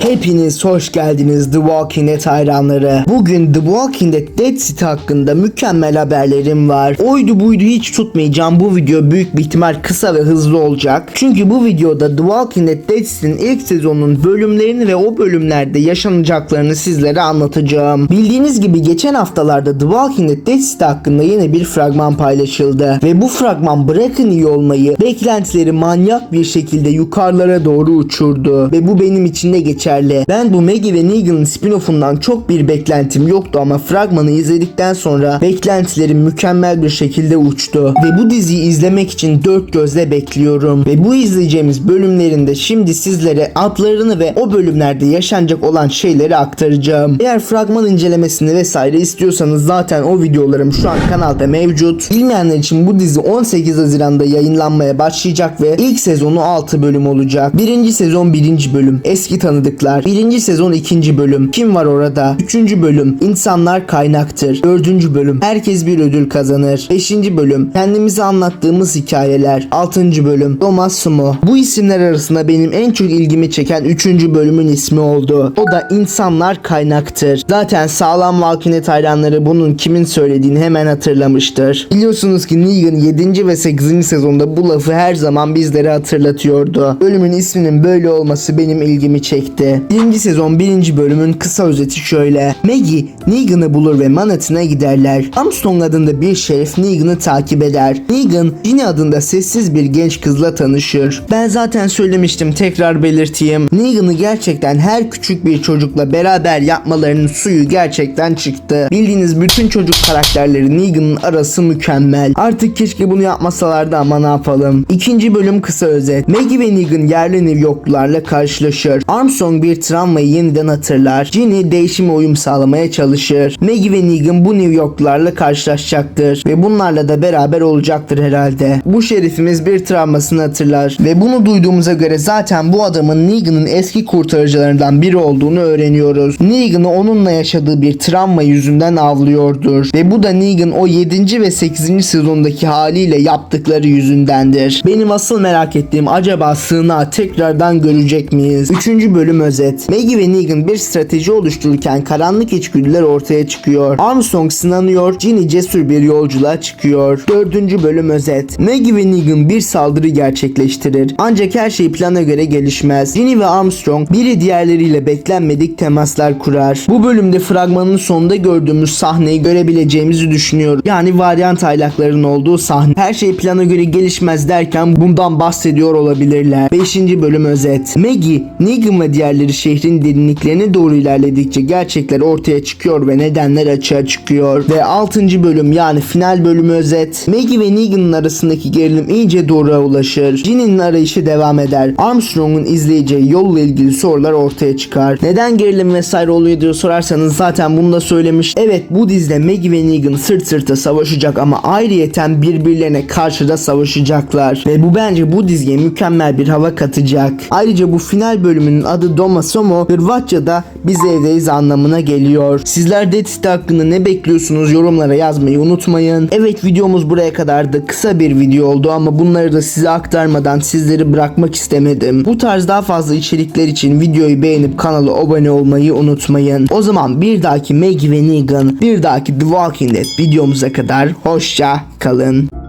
Hepiniz hoş geldiniz The Walking Dead hayranları. Bugün The Walking Dead Dead City hakkında mükemmel haberlerim var. Oydu buydu hiç tutmayacağım. Bu video büyük bir ihtimal kısa ve hızlı olacak. Çünkü bu videoda The Walking Dead Dead City'nin ilk sezonunun bölümlerini ve o bölümlerde yaşanacaklarını sizlere anlatacağım. Bildiğiniz gibi geçen haftalarda The Walking Dead Dead City hakkında yeni bir fragman paylaşıldı. Ve bu fragman bırakın iyi olmayı beklentileri manyak bir şekilde yukarılara doğru uçurdu. Ve bu benim için de geçerli. Ben bu Maggie ve Negan'ın spin-off'undan çok bir beklentim yoktu ama fragmanı izledikten sonra beklentilerim mükemmel bir şekilde uçtu. Ve bu diziyi izlemek için dört gözle bekliyorum. Ve bu izleyeceğimiz bölümlerinde şimdi sizlere adlarını ve o bölümlerde yaşanacak olan şeyleri aktaracağım. Eğer fragman incelemesini vesaire istiyorsanız zaten o videolarım şu an kanalda mevcut. Bilmeyenler için bu dizi 18 Haziran'da yayınlanmaya başlayacak ve ilk sezonu 6 bölüm olacak. Birinci sezon 1. bölüm. Eski tanıdıklar. Birinci sezon 2. bölüm. Kim var orada? 3. bölüm. İnsanlar kaynaktır. 4. bölüm. Herkes bir ödül kazanır. 5. bölüm. Kendimize anlattığımız hikayeler. 6. bölüm. Thomas Sumo. Bu isimler arasında benim en çok ilgimi çeken 3. bölümün ismi oldu. O da insanlar kaynaktır. Zaten sağlam Walking hayranları bunun kimin söylediğini hemen hatırlamıştır. Biliyorsunuz ki Negan 7. ve 8. sezonda bu lafı her zaman bizlere hatırlatıyordu. Bölümün isminin böyle olması benim ilgimi çekti. 1. sezon 1. bölümün kısa özeti şöyle. Maggie Negan'ı bulur ve Manhattan'a giderler. Armstrong adında bir şerif Negan'ı takip eder. Negan Ginny adında sessiz bir genç kızla tanışır. Ben zaten söylemiştim tekrar belirteyim. Negan'ı gerçekten her küçük bir çocukla beraber yapmalarının suyu gerçekten çıktı. Bildiğiniz bütün çocuk karakterleri Negan'ın arası mükemmel. Artık keşke bunu yapmasalardı ama ne yapalım. İkinci bölüm kısa özet. Maggie ve Negan yerli New Yorklularla karşılaşır. Armstrong bir travmayı yeniden hatırlar. Ginny değişime uyum sağlamaya çalışır. Maggie ve Negan bu New Yorklularla karşılaşacaktır. Ve bunlarla da beraber olacaktır herhalde. Bu şerifimiz bir travmasını hatırlar. Ve bunu duyduğumuza göre zaten bu adamın Negan'ın eski kurtarıcılarından biri olduğunu öğreniyoruz. Negan'ı onunla yaşadığı bir travma yüzünden avlıyordur. Ve bu da Negan o 7. ve 8. sezondaki haliyle yaptıkları yüzündendir. Benim asıl merak ettiğim acaba sığınağı tekrardan görecek miyiz? 3. bölüm özet. Maggie ve Negan bir strateji oluştururken karanlık içgüdüler ortaya çıkıyor. Armstrong sınanıyor, Ginny cesur bir yolculuğa çıkıyor. 4. bölüm özet. Maggie ve Negan bir saldırı gerçekleştirir. Ancak her şey plana göre gelişmez. Ginny ve Armstrong biri diğerleriyle beklenmedik temaslar kurar. Bu bölümde fragmanın sonunda gördüğümüz sahneyi görebileceğimizi düşünüyorum. Yani varyant aylakların olduğu sahne. Her şey plana göre gelişmez derken bundan bahsediyor olabilirler. 5. bölüm özet. Maggie, Negan ve diğerleri şehrin derinliklerine doğru ilerledikçe gerçekler ortaya çıkıyor ve nedenler açığa çıkıyor. Ve 6. bölüm yani final bölümü özet. Maggie ve Negan'ın arasındaki gerilim iyice doğruya ulaşır. Ginny'nin arayışı devam eder. Armstrong'un izleyeceği yolla ilgili sorular ortaya çıkar. Neden gerilim vesaire oluyor diye sorarsanız zaten bunu da söylemiş. Evet bu dizide Maggie ve Negan sırt sırta savaşacak ama ayrıyeten birbirlerine karşı da savaşacaklar. Ve bu bence bu diziye mükemmel bir hava katacak. Ayrıca bu final bölümünün adı Doma Somo Hırvatça'da biz evdeyiz anlamına geliyor. Sizler Dead City hakkında ne bekliyorsunuz yorumlara yazmayı unutmayın. Evet videomuz buraya kadardı. Kısa bir video oldu ama bunları da size aktarmadan sizleri bırakmak istemedim. Bu tarz daha fazla içerikler için videoyu beğenip kanala abone olmayı unutmayın. O zaman bir dahaki Maggie ve Negan, bir dahaki The Walking Dead videomuza kadar hoşça kalın.